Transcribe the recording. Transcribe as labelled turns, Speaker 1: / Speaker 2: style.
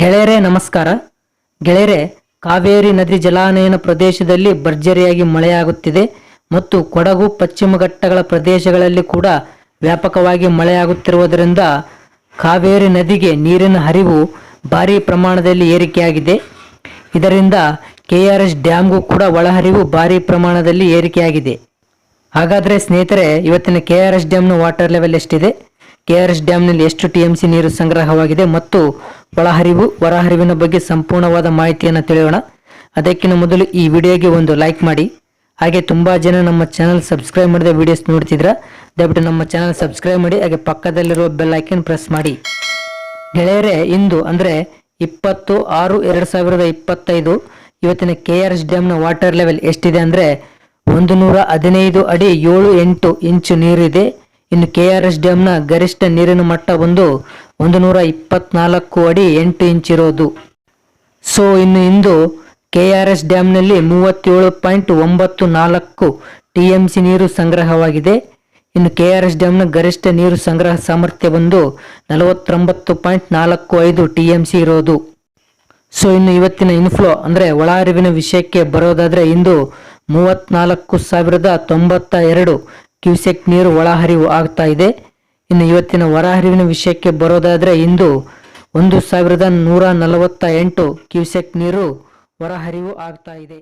Speaker 1: ಗೆಳೆಯರೇ, ನಮಸ್ಕಾರ. ಗೆಳೆಯರೆ, ಕಾವೇರಿ ನದಿ ಜಲಾನಯನ ಪ್ರದೇಶದಲ್ಲಿ ಭರ್ಜರಿಯಾಗಿ ಮಳೆಯಾಗುತ್ತಿದೆ ಮತ್ತು ಕೊಡಗು ಪಶ್ಚಿಮ ಘಟ್ಟಗಳ ಪ್ರದೇಶಗಳಲ್ಲಿ ಕೂಡ ವ್ಯಾಪಕವಾಗಿ ಮಳೆಯಾಗುತ್ತಿರುವುದರಿಂದ ಕಾವೇರಿ ನದಿಗೆ ನೀರಿನ ಹರಿವು ಭಾರಿ ಪ್ರಮಾಣದಲ್ಲಿ ಏರಿಕೆಯಾಗಿದೆ. ಇದರಿಂದ ಕೆ ಆರ್ ಎಸ್ ಡ್ಯಾಮ್ಗೂ ಕೂಡ ಒಳಹರಿವು ಭಾರಿ ಪ್ರಮಾಣದಲ್ಲಿ ಏರಿಕೆಯಾಗಿದೆ. ಹಾಗಾದರೆ ಸ್ನೇಹಿತರೆ, ಇವತ್ತಿನ ಕೆ ಆರ್ ಎಸ್ ಡ್ಯಾಮ್ನ ವಾಟರ್ ಲೆವೆಲ್ ಎಷ್ಟಿದೆ? ಕೆ ಆರ್ ಎಸ್ ಡ್ಯಾಮ್ನಲ್ಲಿ ಎಷ್ಟು ಟಿ ಎಂ ಸಿ ನೀರು ಸಂಗ್ರಹವಾಗಿದೆ ಮತ್ತು ಒಳಹರಿವು, ಹೊರಹರಿವಿನ ಬಗ್ಗೆ ಸಂಪೂರ್ಣವಾದ ಮಾಹಿತಿಯನ್ನು ತಿಳಿಯೋಣ. ಅದಕ್ಕಿಂತ ಮೊದಲು ಈ ವಿಡಿಯೋಗೆ ಒಂದು ಲೈಕ್ ಮಾಡಿ. ಹಾಗೆ ತುಂಬ ಜನ ನಮ್ಮ ಚಾನಲ್ ಸಬ್ಸ್ಕ್ರೈಬ್ ಮಾಡಿದ ವಿಡಿಯೋಸ್ ನೋಡ್ತಿದ್ರ, ದಯವಿಟ್ಟು ನಮ್ಮ ಚಾನಲ್ ಸಬ್ಸ್ಕ್ರೈಬ್ ಮಾಡಿ, ಹಾಗೆ ಪಕ್ಕದಲ್ಲಿರುವ ಬೆಲ್ ಐಕನ್ ಪ್ರೆಸ್ ಮಾಡಿ. ಗೆಳೆಯರೇ, ಇಂದು ಅಂದರೆ ಇಪ್ಪತ್ತು ಆರು ಎರಡು ಸಾವಿರದ ಇಪ್ಪತ್ತೈದು, ಇವತ್ತಿನ ಕೆ ಆರ್ ಎಸ್ ಡ್ಯಾಮ್ನ ವಾಟರ್ ಲೆವೆಲ್ ಎಷ್ಟಿದೆ ಅಂದರೆ ಒಂದು ನೂರ ಹದಿನೈದು ಅಡಿ ಏಳು ಎಂಟು ಇಂಚು ನೀರಿದೆ. ಇನ್ನು ಕೆ ಆರ್ ಎಸ್ ಡ್ಯಾಮ್ನ ಗರಿಷ್ಠ ನೀರಿನ ಮಟ್ಟ ಒಂದು ಒಂದು ನೂರ ಇಪ್ಪತ್ನಾಲ್ಕು ಅಡಿ ಎಂಟು ಇಂಚ್ ಇರೋದು. ಸೊ ಇನ್ನು ಇಂದು ಕೆ ಆರ್ ಎಸ್ ಡ್ಯಾಮ್ನಲ್ಲಿ ಮೂವತ್ತೇಳು ಪಾಯಿಂಟ್ ಒಂಬತ್ತು ನಾಲ್ಕು ಟಿ ಎಂ ಸಿ ನೀರು ಸಂಗ್ರಹವಾಗಿದೆ. ಇನ್ನು ಕೆ ಆರ್ ಎಸ್ ಡ್ಯಾಮ್ನ ಗರಿಷ್ಠ ನೀರು ಸಂಗ್ರಹ ಸಾಮರ್ಥ್ಯ ಬಂದು ನಲವತ್ತೊಂಬತ್ತು ಪಾಯಿಂಟ್ ನಾಲ್ಕು ಐದು ಟಿ ಎಂ ಸಿ ಇರೋದು. ಸೊ ಇನ್ನು ಇವತ್ತಿನ ಇನ್ಫ್ಲೋ ಅಂದರೆ ಒಳಹರಿವಿನ ವಿಷಯಕ್ಕೆ ಬರೋದಾದರೆ ಇಂದು ಮೂವತ್ನಾಲ್ಕು ಸಾವಿರದ ತೊಂಬತ್ತ ಎರಡು ಕ್ಯೂಸೆಕ್ ನೀರು ಒಳಹರಿವು ಆಗ್ತಾ ಇದೆ. ಇನ್ನು ಇವತ್ತಿನ ಹೊರಹರಿವಿನ ವಿಷಯಕ್ಕೆ ಬರೋದಾದರೆ ಇಂದು ಒಂದು ಸಾವಿರದ ನೂರ ನಲವತ್ತ ಎಂಟು ಕ್ಯೂಸೆಕ್ ನೀರು ಹೊರಹರಿವು ಆಗ್ತಾ ಇದೆ.